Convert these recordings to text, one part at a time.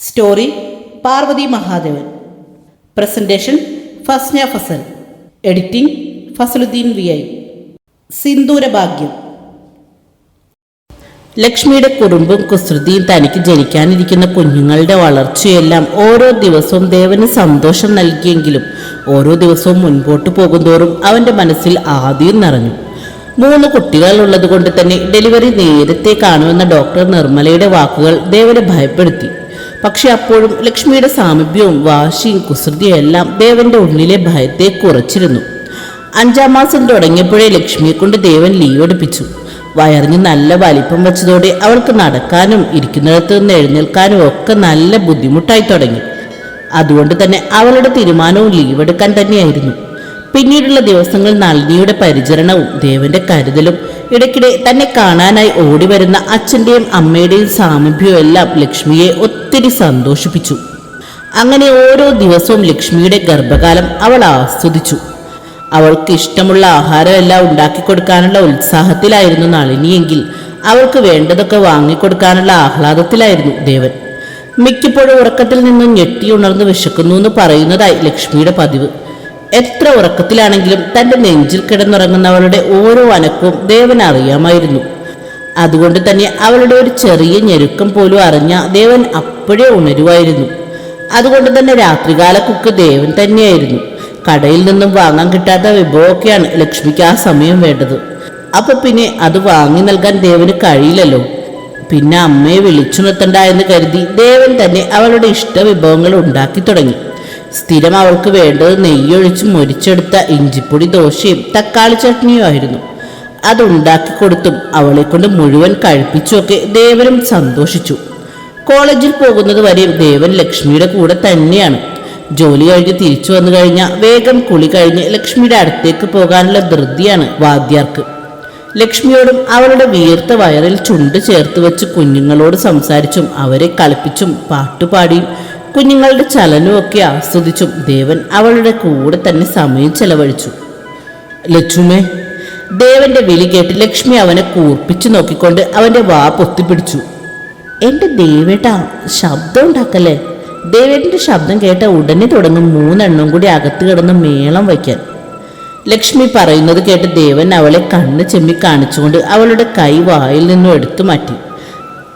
Story Parvathi Mahadevan. Presentation Fasna Fasal. Editing Fasaludheen V I. Sindoorabhagyam. ലക്ഷ്മിയുടെ കുടുംബം കുസൃതിയും തനിക്ക് ജനിക്കാനിരിക്കുന്ന കുഞ്ഞുങ്ങളുടെ വളർച്ചയെല്ലാം ഓരോ ദിവസവും ദേവന് സന്തോഷം നൽകിയെങ്കിലും ഓരോ ദിവസവും മുൻപോട്ട് പോകുന്തോറും അവന്റെ മനസ്സിൽ ആദ്യം നിറഞ്ഞു. മൂന്ന് കുട്ടികൾ ഉള്ളതുകൊണ്ട് തന്നെ ഡെലിവറി നേരത്തെ കാണുമെന്ന ഡോക്ടർ നിർമ്മലയുടെ വാക്കുകൾ ദേവനെ ഭയപ്പെടുത്തി. പക്ഷെ അപ്പോഴും ലക്ഷ്മിയുടെ സാമീപ്യവും വാശിയും കുസൃതിയും എല്ലാം ദേവന്റെ ഉള്ളിലെ ഭയത്തെ കുറച്ചിരുന്നു. അഞ്ചാം മാസം തുടങ്ങിയപ്പോഴേ ലക്ഷ്മിയെ കൊണ്ട് ദേവൻ ലീവ് എടുപ്പിച്ചു. വയറിന് നല്ല വലിപ്പം വെച്ചതോടെ അവൾക്ക് നടക്കാനും ഇരിക്കുന്നിടത്ത് നിന്ന് എഴുന്നേൽക്കാനും ഒക്കെ നല്ല ബുദ്ധിമുട്ടായി തുടങ്ങി. അതുകൊണ്ട് തന്നെ അവളുടെ തീരുമാനവും ലീവ് എടുക്കാൻ തന്നെയായിരുന്നു. പിന്നീടുള്ള ദിവസങ്ങൾ നളിനിയുടെ പരിചരണവും ദേവന്റെ കരുതലും ഇടയ്ക്കിടെ തന്നെ കാണാനായി ഓടി വരുന്ന അച്ഛന്റെയും അമ്മയുടെയും സാമീപ്യവും എല്ലാം ലക്ഷ്മിയെ ഒത്തിരി സന്തോഷിപ്പിച്ചു. അങ്ങനെ ഓരോ ദിവസവും ലക്ഷ്മിയുടെ ഗർഭകാലം അവൾ ആസ്വദിച്ചു. അവൾക്ക് ഇഷ്ടമുള്ള ആഹാരമെല്ലാം ഉണ്ടാക്കി കൊടുക്കാനുള്ള ഉത്സാഹത്തിലായിരുന്നു നളിനിയെങ്കിൽ അവൾക്ക് വേണ്ടതൊക്കെ വാങ്ങിക്കൊടുക്കാനുള്ള ആഹ്ലാദത്തിലായിരുന്നു ദേവൻ. മിക്കപ്പോഴും ഉറക്കത്തിൽ നിന്നും ഞെട്ടി ഉണർന്ന് വിശക്കുന്നു എന്ന് പറയുന്നതായി ലക്ഷ്മിയുടെ പതിവ്. എത്ര ഉറക്കത്തിലാണെങ്കിലും തന്റെ നെഞ്ചിൽ കിടന്നുറങ്ങുന്നവളുടെ ഓരോ അനക്കവും ദേവൻ അറിയാമായിരുന്നു. അതുകൊണ്ട് തന്നെ അവളുടെ ഒരു ചെറിയ ഞെരുക്കം പോലും അറിഞ്ഞ ദേവൻ അപ്പോഴേ ഉണരുമായിരുന്നു അതുകൊണ്ട് തന്നെ രാത്രികാല കുക്ക് ദേവൻ തന്നെയായിരുന്നു. കടയിൽ നിന്നും വാങ്ങാൻ കിട്ടാത്ത വിഭവമൊക്കെയാണ് ലക്ഷ്മിക്ക് ആ സമയം വേണ്ടത്. അപ്പൊ പിന്നെ അത് വാങ്ങി നൽകാൻ ദേവന് കഴിയില്ലല്ലോ. പിന്നെ അമ്മയെ വിളിച്ചുണർത്തണ്ട എന്ന് കരുതി ദേവൻ തന്നെ അവളുടെ ഇഷ്ട വിഭവങ്ങൾ ഉണ്ടാക്കി തുടങ്ങി. സ്ഥിരം അവൾക്ക് വേണ്ടത് നെയ്യൊഴിച്ച് മൊരിച്ചെടുത്ത ഇഞ്ചിപ്പൊടി ദോശയും തക്കാളി ചട്നിയും ആയിരുന്നു. അതുണ്ടാക്കി കൊടുത്തും അവളെ കൊണ്ട് മുഴുവൻ കഴിപ്പിച്ചുമൊക്കെ ദേവനും സന്തോഷിച്ചു. കോളേജിൽ പോകുന്നത് വരെ ദേവൻ ലക്ഷ്മിയുടെ കൂടെ തന്നെയാണ്. ജോലി കഴിഞ്ഞ് തിരിച്ചു വന്നു കഴിഞ്ഞാൽ വേഗം കുളി കഴിഞ്ഞ് ലക്ഷ്മിയുടെ അടുത്തേക്ക് പോകാനുള്ള ധൃതിയാണ് വാദ്യാർക്ക്. ലക്ഷ്മിയോടും അവളുടെ വീർത്ത വയറിൽ ചുണ്ട് ചേർത്ത് വെച്ച് കുഞ്ഞുങ്ങളോട് സംസാരിച്ചും അവരെ കളിപ്പിച്ചും പാട്ടുപാടിയും കുഞ്ഞുങ്ങളുടെ ചലനമൊക്കെ ആസ്വദിച്ചും ദേവൻ അവളുടെ കൂടെ തന്നെ സമയം ചെലവഴിച്ചു. ലക്ഷ്മേ ദേവന്റെ വിളി കേട്ട് ലക്ഷ്മി അവനെ കൂർപ്പിച്ചു നോക്കിക്കൊണ്ട് അവന്റെ വാ പൊത്തിപ്പിടിച്ചു. എന്റെ ദേവേട്ടാ ശബ്ദം ഉണ്ടാക്കല്ലേ? ദേവേട്ടന്റെ ശബ്ദം കേട്ട ഉടനെ തുടങ്ങും മൂന്നെണ്ണം കൂടി അകത്ത് കിടന്ന് മേളം വയ്ക്കാൻ. ലക്ഷ്മി പറയുന്നത് കേട്ട് ദേവൻ അവളെ കണ്ണ് ചെമ്മി കാണിച്ചുകൊണ്ട് അവളുടെ കൈ വായിൽ നിന്നും എടുത്തു മാറ്റി.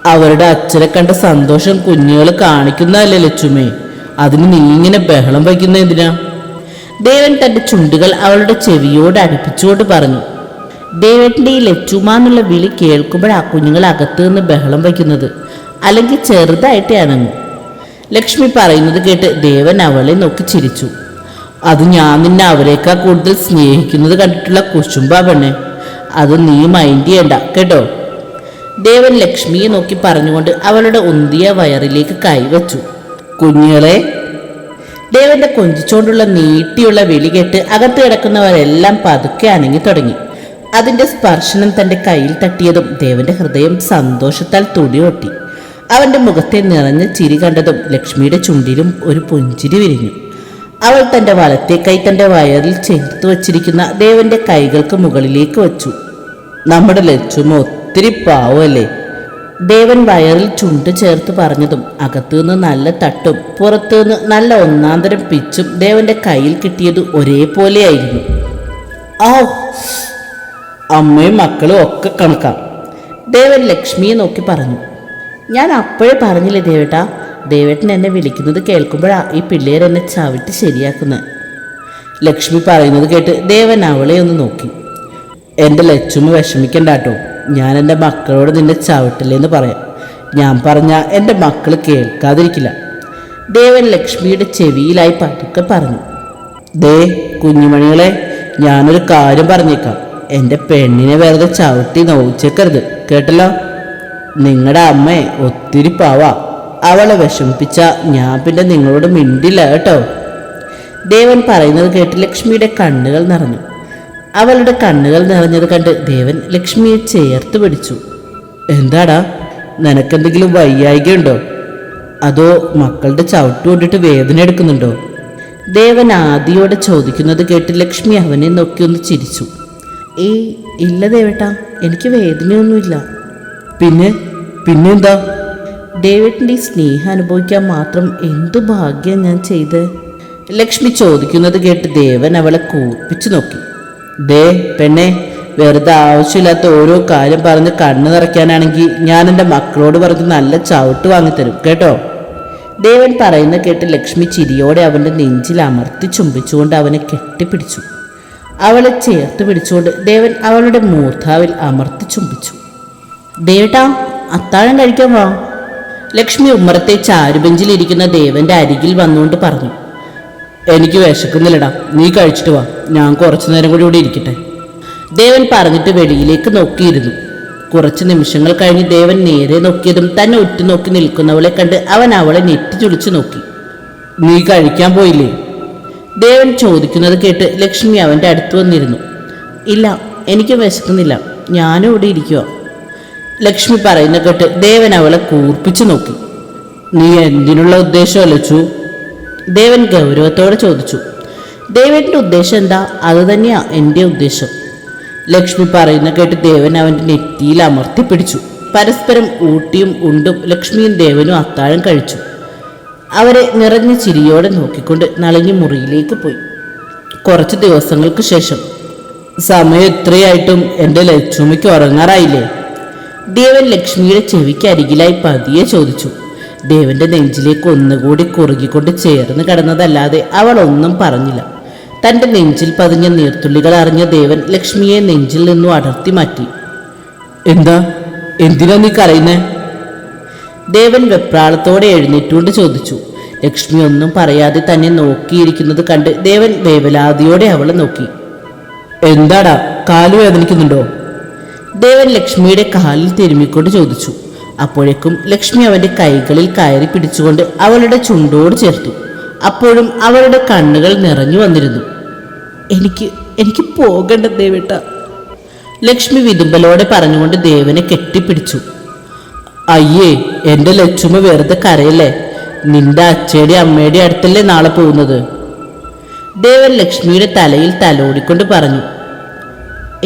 അവരുടെ അച്ഛനെ കണ്ട സന്തോഷം കുഞ്ഞുങ്ങൾ കാണിക്കുന്നതല്ലേ ലക്ഷ്മി? അതിന് നീ ഇങ്ങനെ ബഹളം വയ്ക്കുന്ന എന്തിനാ? ദേവൻ തന്റെ ചുണ്ടുകൾ അവളുടെ ചെവിയോട് അടുപ്പിച്ചുകൊണ്ട് പറഞ്ഞു. ദേവേട്ടന്റെ ഈ ലച്ചുമ എന്നുള്ള വിളി കേൾക്കുമ്പോഴാ കുഞ്ഞുങ്ങൾ അകത്ത് നിന്ന് ബഹളം വയ്ക്കുന്നത്. അല്ലെങ്കിൽ ചെറുതായിട്ടേ അനങ്ങും. ലക്ഷ്മി പറയുന്നത് കേട്ട് ദേവൻ അവളെ നോക്കി ചിരിച്ചു. അത് ഞാൻ നിന്നെ അവരെക്കാൾ കൂടുതൽ സ്നേഹിക്കുന്നത് കണ്ടിട്ടുള്ള കുശുമ്പാ അത് നീ മൈൻഡ് ചെയ്യണ്ട കേട്ടോ? ദേവൻ ലക്ഷ്മിയെ നോക്കി പറഞ്ഞുകൊണ്ട് അവളുടെ ഉന്തിയ വയറിലേക്ക് കൈവച്ചു കുഞ്ഞുങ്ങളെ ദേവന്റെ കൊഞ്ചിച്ചുകൊണ്ടുള്ള നീട്ടിയുള്ള വിളി കേട്ട് അകത്ത് കിടക്കുന്നവരെല്ലാം പതുക്കെ അനങ്ങി തുടങ്ങി. അതിന്റെ സ്പർശനം തന്റെ കയ്യിൽ തട്ടിയതും ദേവന്റെ ഹൃദയം സന്തോഷത്താൽ തുടിയൊട്ടി. അവന്റെ മുഖത്തെ നിറഞ്ഞ ചിരി കണ്ടതും ലക്ഷ്മിയുടെ ചുണ്ടിലും ഒരു പുഞ്ചിരി വിരിഞ്ഞു. അവൾ തന്റെ വലത്തെ കൈ തന്റെ വയറിൽ ചേർത്ത് വച്ചിരിക്കുന്ന ദേവന്റെ കൈകൾക്ക് മുകളിലേക്ക് വച്ചു. നമ്മുടെ ലക്ഷ്മ ഒത്തിരി പാവല്ലേ? ദേവൻ വയറിൽ ചുണ്ട് ചേർത്ത് പറഞ്ഞതും അകത്തുനിന്ന് നല്ല തട്ടും പുറത്തുനിന്ന് നല്ല ഒന്നാന്തരം പിച്ചും ദേവന്റെ കയ്യിൽ കിട്ടിയത് ഒരേപോലെയായിരുന്നു. ആ അമ്മയും മക്കളും ഒക്കെ കണക്കാം. ദേവൻ ലക്ഷ്മിയെ നോക്കി പറഞ്ഞു. ഞാൻ അപ്പോഴേ പറഞ്ഞില്ലേ ദേവേട്ടാ ദേവേട്ടൻ എന്നെ വിളിക്കുന്നത് കേൾക്കുമ്പോഴാണ് ഈ പിള്ളേരെന്നെ ചവിട്ടി ശരിയാക്കുന്നത് ലക്ഷ്മി പറയുന്നത് കേട്ട് ദേവൻ അവളെ ഒന്ന് നോക്കി. എന്റെ ലക്ഷ്മ വിഷമിക്കണ്ട കേട്ടോ ഞാൻ എന്റെ മക്കളോട് നിന്നെ ചവിട്ടില്ലെന്ന് പറയാം. ഞാൻ പറഞ്ഞാൽ എന്റെ മക്കൾ കേൾക്കാതിരിക്കില്ല. ദേവൻ ലക്ഷ്മിയുടെ ചെവിയിലായി പതുക്കെ പറഞ്ഞു. ദേ കുഞ്ഞുമണികളെ ഞാനൊരു കാര്യം പറഞ്ഞേക്കാം. എന്റെ പെണ്ണിനെ വെറുതെ ചവിട്ടി നോവിച്ചേക്കരുത്. കേട്ടല്ലോ? നിങ്ങളുടെ അമ്മയെ ഒത്തിരി പാവാ. അവളെ വിഷമിപ്പിച്ച ഞാൻ പിന്നെ നിങ്ങളോട് മിണ്ടില്ല കേട്ടോ. ദേവൻ പറയുന്നത് കേട്ട് ലക്ഷ്മിയുടെ കണ്ണുകൾ നിറഞ്ഞു. അവളുടെ കണ്ണുകൾ നിറഞ്ഞത് കണ്ട് ദേവൻ ലക്ഷ്മിയെ ചേർത്ത് പിടിച്ചു. എന്താടാ? നിനക്കെന്തെങ്കിലും വയ്യായികയുണ്ടോ? അതോ മക്കളുടെ ചവിട്ട് കൊണ്ടിട്ട് വേദന എടുക്കുന്നുണ്ടോ? ദേവൻ ആദിയോടെ ചോദിക്കുന്നത് കേട്ട് ലക്ഷ്മി അവനെ നോക്കി ഒന്ന് ചിരിച്ചു. ഏയ് ഇല്ല ദേവേട്ടാ എനിക്ക് വേദനയൊന്നുമില്ല. പിന്നെ പിന്നെന്താ? ഡേവിഡിന്റെ ഈ സ്നേഹം അനുഭവിക്കാൻ മാത്രം എന്തു ഭാഗ്യം ഞാൻ ചെയ്ത്? ലക്ഷ്മി ചോദിക്കുന്നത് കേട്ട് ദേവൻ അവളെ കൂർപ്പിച്ചു നോക്കി. ദേ പെണ്ണെ വെറുതെ ആവശ്യമില്ലാത്ത ഓരോ കാര്യം പറഞ്ഞ് കണ്ണു നിറയ്ക്കാനാണെങ്കിൽ ഞാൻ എന്റെ മക്കളോട് പറഞ്ഞ് നല്ല ചവിട്ട് വാങ്ങിത്തരും കേട്ടോ? ദേവൻ പറയുന്ന കേട്ട് ലക്ഷ്മി ചിരിയോടെ അവന്റെ നെഞ്ചിൽ അമർത്തി ചുംബിച്ചുകൊണ്ട് അവനെ കെട്ടിപ്പിടിച്ചു. അവളെ ചേർത്ത് പിടിച്ചുകൊണ്ട് ദേവൻ അവളുടെ മൂർധാവിൽ അമർത്തി ചുംബിച്ചു. ദേവേട്ടാ അത്താഴം കഴിക്കാൻ വാ. ലക്ഷ്മി ഉമ്മറത്തെ ചാരുബെഞ്ചിലിരിക്കുന്ന ദേവന്റെ അരികിൽ വന്നുകൊണ്ട് പറഞ്ഞു എനിക്ക് വിശക്കുന്നില്ലടാ നീ കഴിച്ചിട്ട് വാ. ഞാൻ കുറച്ചു നേരം കൂടി ഇവിടെ ഇരിക്കട്ടെ. ദേവൻ പറഞ്ഞിട്ട് വെളിയിലേക്ക് നോക്കിയിരുന്നു. കുറച്ച് നിമിഷങ്ങൾ കഴിഞ്ഞ് ദേവൻ നേരെ നോക്കിയതും തന്നെ ഉറ്റുനോക്കി നിൽക്കുന്നവളെ കണ്ട് അവൻ അവളെ നെറ്റി നോക്കി. നീ കഴിക്കാൻ പോയില്ലേ? ദേവൻ ചോദിക്കുന്നത് കേട്ട് ലക്ഷ്മി അവന്റെ അടുത്ത് വന്നിരുന്നു. ഇല്ല എനിക്ക് വിശക്കുന്നില്ല. ഞാനും ഇവിടെ ഇരിക്കുക ലക്ഷ്മി പറയുന്ന കേട്ട് ദേവൻ അവളെ കൂർപ്പിച്ചു നോക്കി. നീ എന്തിനുള്ള ഉദ്ദേശം അലച്ചു ദേവൻ ഗൗരവത്തോടെ ചോദിച്ചു. ദേവന്റെ ഉദ്ദേശം എന്താ? അത് തന്നെയാ എന്റെ ഉദ്ദേശം. ലക്ഷ്മി പറയുന്ന കേട്ട് ദേവൻ അവന്റെ നെറ്റിയിൽ അമർത്തി പിടിച്ചു. പരസ്പരം ഊട്ടിയും ഉണ്ടും ലക്ഷ്മിയും ദേവനും അത്താഴം കഴിച്ചു. അവരെ നിറഞ്ഞ ചിരിയോടെ നോക്കിക്കൊണ്ട് നളിഞ്ഞു മുറിയിലേക്ക് പോയി. കുറച്ച് ദിവസങ്ങൾക്ക് ശേഷം സമയം ഇത്രയായിട്ടും എന്റെ ലക്ഷ്മിക്ക് ഉറങ്ങാറായില്ലേ? ദേവൻ ലക്ഷ്മിയുടെ ചെവിക്ക് അരികിലായി പതിയെ ചോദിച്ചു. ദേവന്റെ നെഞ്ചിലേക്ക് ഒന്നുകൂടി കുറുകിക്കൊണ്ട് ചേർന്ന് കിടന്നതല്ലാതെ അവൾ ഒന്നും പറഞ്ഞില്ല. തന്റെ നെഞ്ചിൽ പതിഞ്ഞ നീർത്തുള്ളികൾ അറിഞ്ഞ ദേവൻ ലക്ഷ്മിയെ നെഞ്ചിൽ നിന്നും അടർത്തി മാറ്റി. എന്താ? എന്തിനാ നീ കരയുന്നേ? ദേവൻ വെപ്രാളത്തോടെ എഴുന്നേറ്റുകൊണ്ട് ചോദിച്ചു ലക്ഷ്മി ഒന്നും പറയാതെ തന്നെ നോക്കിയിരിക്കുന്നത് കണ്ട് ദേവൻ വേവലാതിയോടെ അവളെ നോക്കി. എന്താടാ കാൽ വേദനിക്കുന്നുണ്ടോ? ദേവൻ ലക്ഷ്മിയുടെ കാലിൽ തിരുമ്മിക്കൊണ്ട് ചോദിച്ചു. അപ്പോഴേക്കും ലക്ഷ്മി അവന്റെ കൈകളിൽ കയറി പിടിച്ചുകൊണ്ട് അവളുടെ ചുണ്ടോട് ചേർത്തു. അപ്പോഴും അവളുടെ കണ്ണുകൾ നിറഞ്ഞു വന്നിരുന്നു. എനിക്ക് എനിക്ക് പോകണ്ട ദേവേട്ട. ലക്ഷ്മി വിതുമ്പലോടെ പറഞ്ഞുകൊണ്ട് ദേവനെ കെട്ടിപ്പിടിച്ചു. അയ്യേ എന്റെ ലക്ഷ്മി വെറുതെ കരയല്ലേ? നിന്റെ അച്ഛയുടെ അമ്മയുടെ അടുത്തല്ലേ നാളെ പോകുന്നത്? ദേവൻ ലക്ഷ്മിയുടെ തലയിൽ തലോടിക്കൊണ്ട് പറഞ്ഞു.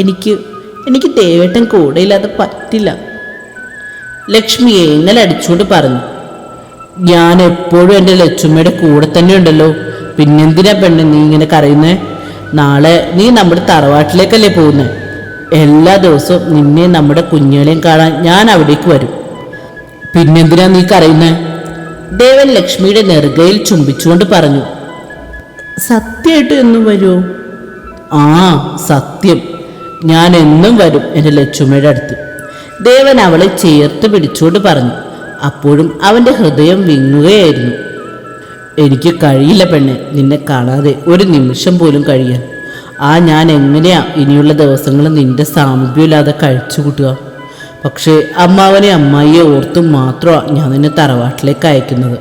എനിക്ക് എനിക്ക് ദേവേട്ടൻ കൂടെയില്ലാതെ പറ്റില്ല. ലക്ഷ്മി ഏങ്ങലടിച്ചുകൊണ്ട് പറഞ്ഞു. ഞാൻ എപ്പോഴും എന്റെ ലക്ഷ്മിയുടെ കൂടെ തന്നെ ഉണ്ടല്ലോ. പിന്നെന്തിനാ പെണ്ണ് നീ ഇങ്ങനെ കരയുന്നേ? നാളെ നീ നമ്മുടെ തറവാട്ടിലേക്കല്ലേ പോകുന്നേ? എല്ലാ ദിവസവും നിന്നെ നമ്മുടെ കുഞ്ഞുങ്ങളെയും കാണാൻ ഞാൻ അവിടേക്ക് വരും. പിന്നെന്തിനാ നീ കരയുന്നേ? ദേവൻ ലക്ഷ്മിയുടെ നെറുകയിൽ ചുംബിച്ചുകൊണ്ട് പറഞ്ഞു. സത്യമായിട്ട് എന്നും വരുമോ ആ സത്യം. ഞാൻ എന്നും വരും എന്റെ ലക്ഷ്മിയുടെ അടുത്ത്. ദേവൻ അവളെ ചേർത്ത് പിടിച്ചുകൊണ്ട് പറഞ്ഞു. അപ്പോഴും അവന്റെ ഹൃദയം വിങ്ങുകയായിരുന്നു. എനിക്ക് കഴിയില്ല പെണ്ണെ നിന്നെ കാണാതെ ഒരു നിമിഷം പോലും കഴിയാൻ. ആ ഞാൻ എങ്ങനെയാ ഇനിയുള്ള ദിവസങ്ങൾ നിന്റെ സാമീപ്യമില്ലാതെ കഴിച്ചു കൂട്ടുക? പക്ഷേ അമ്മാവനെ അമ്മായിയെ ഓർത്തും മാത്രമാണ് ഞാൻ നിന്നെ തറവാട്ടിലേക്ക് അയക്കുന്നത്.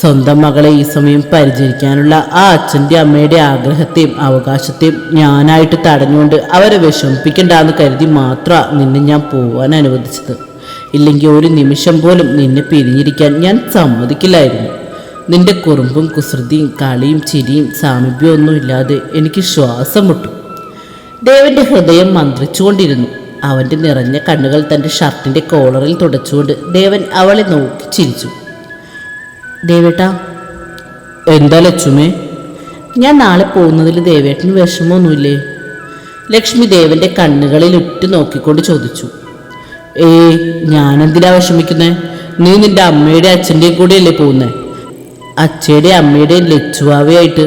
സ്വന്തം മകളെ ഈ സമയം പരിചരിക്കാനുള്ള ആ അച്ഛന്റെ അമ്മയുടെ ആഗ്രഹത്തെയും അവകാശത്തെയും ഞാനായിട്ട് തടഞ്ഞുകൊണ്ട് അവരെ വിഷമിപ്പിക്കണ്ടെന്ന് കരുതി മാത്രമാണ് നിന്നെ ഞാൻ പോവാൻ അനുവദിച്ചത്. ഇല്ലെങ്കിൽ ഒരു നിമിഷം പോലും നിന്നെ പിരിഞ്ഞിരിക്കാൻ ഞാൻ സമ്മതിക്കില്ലായിരുന്നു. നിന്റെ കുറുമ്പും കുസൃതിയും കളിയും ചിരിയും ഇല്ലാതെ എനിക്ക് ശ്വാസം മുട്ടും. ദേവന്റെ ഹൃദയം മന്ത്രിച്ചുകൊണ്ടിരുന്നു. അവന്റെ നിറഞ്ഞ കണ്ണുകൾ തന്റെ ഷർട്ടിന്റെ കോളറിൽ തുടച്ചുകൊണ്ട് ദേവൻ അവളെ നോക്കി ചിരിച്ചു. ദേവേട്ടാ എന്താ ലക്ഷ്മേ? ഞാൻ നാളെ പോകുന്നതിൽ ദേവേട്ടന് വിഷമമൊന്നുമില്ലേ? ലക്ഷ്മി ദേവന്റെ കണ്ണുകളിൽ ഉറ്റു നോക്കിക്കൊണ്ട് ചോദിച്ചു. ഏ ഞാനെന്തിനാ വിഷമിക്കുന്നേ? നീ നിന്റെ അമ്മയുടെ അച്ഛന്റെയും കൂടെയല്ലേ പോകുന്നേ? അച്ഛയുടെയും അമ്മയുടെയും ലച്ചുവാവയായിട്ട്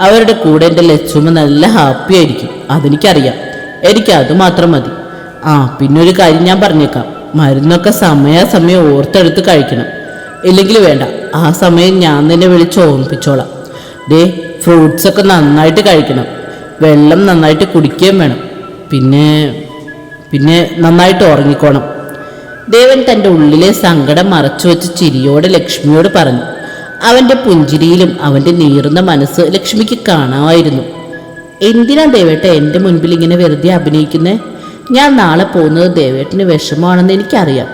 അവരുടെ കൂടെ എന്റെ ലച്ചുമ്മ നല്ല ഹാപ്പി ആയിരിക്കും അതെനിക്കറിയാം. എനിക്ക് അത് മാത്രം മതി. ആ പിന്നെ ഒരു കാര്യം ഞാൻ പറഞ്ഞേക്കാം. മരുന്നൊക്കെ സമയാസമയം ഓർത്തെടുത്ത് കഴിക്കണം. ഇല്ലെങ്കിൽ വേണ്ട ആ സമയം ഞാൻ തന്നെ വിളിച്ച് ഓർമ്മിപ്പിച്ചോളാം. ദേ ഫ്രൂട്ട്സ് ഒക്കെ നന്നായിട്ട് കഴിക്കണം. വെള്ളം നന്നായിട്ട് കുടിക്കുകയും വേണം. പിന്നെ പിന്നെ നന്നായിട്ട് ഉറങ്ങിക്കോണം. ദേവൻ തന്റെ ഉള്ളിലെ സങ്കടം മറച്ചു വെച്ച് ചിരിയോടെ ലക്ഷ്മിയോട് പറഞ്ഞു. അവന്റെ പുഞ്ചിരിയിലും അവന്റെ നീറുന്ന മനസ്സ് ലക്ഷ്മിക്ക് കാണാമായിരുന്നു. എന്തിനാ ദേവേട്ട എന്റെ മുൻപിൽ ഇങ്ങനെ വെറുതെ അഭിനയിക്കുന്നേ? ഞാൻ നാളെ പോകുന്നത് ദേവേട്ടന് വിഷമമാണെന്ന് എനിക്കറിയാം.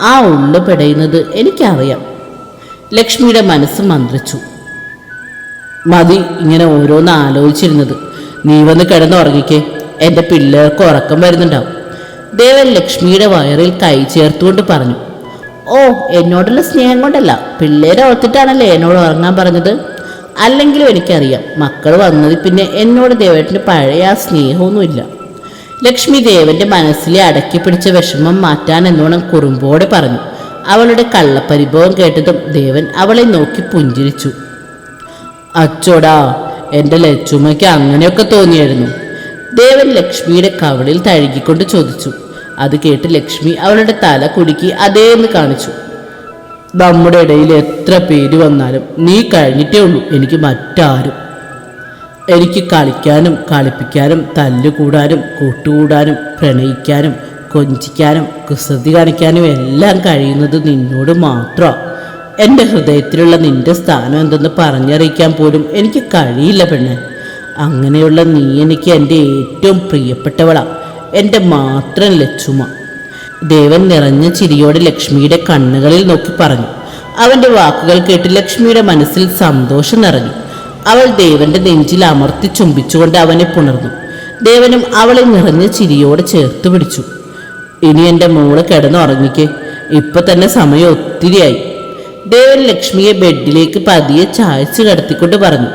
ആ ഉള്ളു പെടയുന്നത് എനിക്കറിയാം. ലക്ഷ്മിയുടെ മനസ്സ് മന്ത്രിച്ചു. മതി ഇങ്ങനെ ഓരോന്ന് ആലോചിച്ചിരുന്നത്. നീ വന്ന് കിടന്നുറങ്ങിക്കേ. എന്റെ പിള്ളേർക്ക് ഉറക്കം വരുന്നുണ്ടാവും. ദേവൻ ലക്ഷ്മിയുടെ വയറിൽ കൈ ചേർത്തുകൊണ്ട് പറഞ്ഞു. ഓ എന്നോടുള്ള സ്നേഹം കൊണ്ടല്ല. പിള്ളേരെ ഓർത്തിട്ടാണല്ലേ എന്നോട് ഉറങ്ങാൻ പറഞ്ഞത്? അല്ലെങ്കിലും എനിക്കറിയാം. മക്കൾ വന്നത് പിന്നെ എന്നോട് ദേവേട്ടന് പഴയ ആ സ്നേഹമൊന്നുമില്ല. ലക്ഷ്മി ദേവന്റെ മനസ്സിലെ അടക്കി പിടിച്ച വിഷമം മാറ്റാൻ എന്നോണം കുറുമ്പോടെ പറഞ്ഞു. അവളുടെ കള്ളപ്പരിഭവം കേട്ടതും ദേവൻ അവളെ നോക്കി പുഞ്ചിരിച്ചു. അച്ചോടാ എന്റെ ലച്ചുമ്മയ്ക്ക് അങ്ങനെയൊക്കെ തോന്നിയായിരുന്നു. ദേവൻ ലക്ഷ്മിയുടെ കവളിൽ തഴുകിക്കൊണ്ട് ചോദിച്ചു. അത് കേട്ട് ലക്ഷ്മി അവളുടെ തല കുടുക്കി അതേന്ന് കാണിച്ചു. നമ്മുടെ ഇടയിൽ എത്ര പേര് വന്നാലും നീ കഴിഞ്ഞിട്ടേ ഉള്ളൂ. എനിക്ക് മറ്റാരും എനിക്ക് കളിക്കാനും കളിപ്പിക്കാനും തല്ലുകൂടാനും കൂട്ടുകൂടാനും പ്രണയിക്കാനും കൊഞ്ചിക്കാനും കുസൃതി കാണിക്കാനും എല്ലാം കഴിയുന്നത് നിന്നോട് മാത്രം. എന്റെ ഹൃദയത്തിലുള്ള നിന്റെ സ്ഥാനം എന്തെന്ന് പറഞ്ഞറിയിക്കാൻ പോലും എനിക്ക് കഴിയില്ല പെണ്ണെ. അങ്ങനെയുള്ള നീ എനിക്ക് എന്റെ ഏറ്റവും പ്രിയപ്പെട്ടവളാ. എന്റെ മാത്രം ലച്ചുമ. ദേവൻ നിറഞ്ഞ ചിരിയോടെ ലക്ഷ്മിയുടെ കണ്ണുകളിൽ നോക്കി പറഞ്ഞു. അവന്റെ വാക്കുകൾ കേട്ട് ലക്ഷ്മിയുടെ മനസ്സിൽ സന്തോഷം നിറഞ്ഞു. അവൾ ദേവന്റെ നെഞ്ചിൽ അമർത്തി ചുംബിച്ചുകൊണ്ട് അവനെ പുണർന്നു. ദേവനും അവളെ നിറഞ്ഞ ചിരിയോടെ ചേർത്ത് പിടിച്ചു. ഇനി എന്റെ മോൾ കിടന്നുറങ്ങിക്കേ. ഇപ്പൊ തന്നെ സമയം ഒത്തിരിയായി. ദേവൻ ലക്ഷ്മിയെ ബെഡിലേക്ക് പതിയെ ചായച്ചു കടത്തിക്കൊണ്ട് പറഞ്ഞു.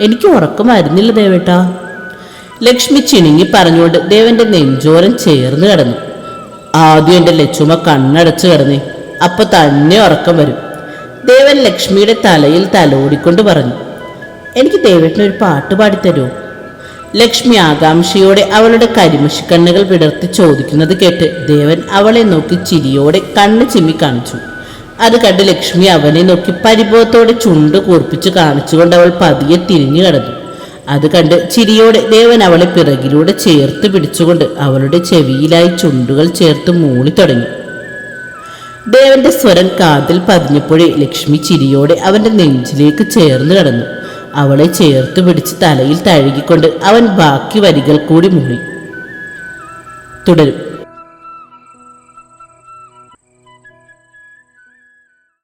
എനിക്ക് ഉറക്കം വരുന്നില്ല ദേവേട്ടാ. ലക്ഷ്മി ചിണുങ്ങി പറഞ്ഞുകൊണ്ട് ദേവന്റെ നെഞ്ചോരം ചേർന്ന് കിടന്നു. ആദ്യം എന്റെ ലച്ചുമ കണ്ണടച്ചു കിടന്നേ. അപ്പൊ തന്നെ ഉറക്കം വരും. ദേവൻ ലക്ഷ്മിയുടെ തലയിൽ തലോടിക്കൊണ്ട് പറഞ്ഞു. എനിക്ക് ദൈവത്തിനൊരു പാട്ട് പാടിത്തരൂ. ലക്ഷ്മി ആകാംക്ഷയോടെ അവളുടെ കരിമഷിക്കണ്ണുകൾ വിടർത്തി ചോദിക്കുന്നത് കേട്ട് ദേവൻ അവളെ നോക്കി ചിരിയോടെ കണ്ണ് ചിമ്മി കാണിച്ചു. അത് കണ്ട് ലക്ഷ്മി അവനെ നോക്കി പരിഭവത്തോടെ ചുണ്ട് കൂർപ്പിച്ച് കാണിച്ചുകൊണ്ട് അവൾ പതിയെ തിരിഞ്ഞു കടന്നു. അത് കണ്ട് ചിരിയോടെ ദേവൻ അവളെ പിറകിലൂടെ ചേർത്ത് പിടിച്ചുകൊണ്ട് അവളുടെ ചെവിയിലായി ചുണ്ടുകൾ ചേർത്ത് മൂളി തുടങ്ങി. ദേവന്റെ സ്വരം കാതിൽ പതിഞ്ഞപ്പോഴേ ലക്ഷ്മി ചിരിയോടെ അവന്റെ നെഞ്ചിലേക്ക് ചേർന്ന് കിടന്നു. അവളെ ചേർത്ത് പിടിച്ച് തലയിൽ തഴുകിക്കൊണ്ട് അവൻ ബാക്കി വരികൾ കൂടി മൂളി തുടരും.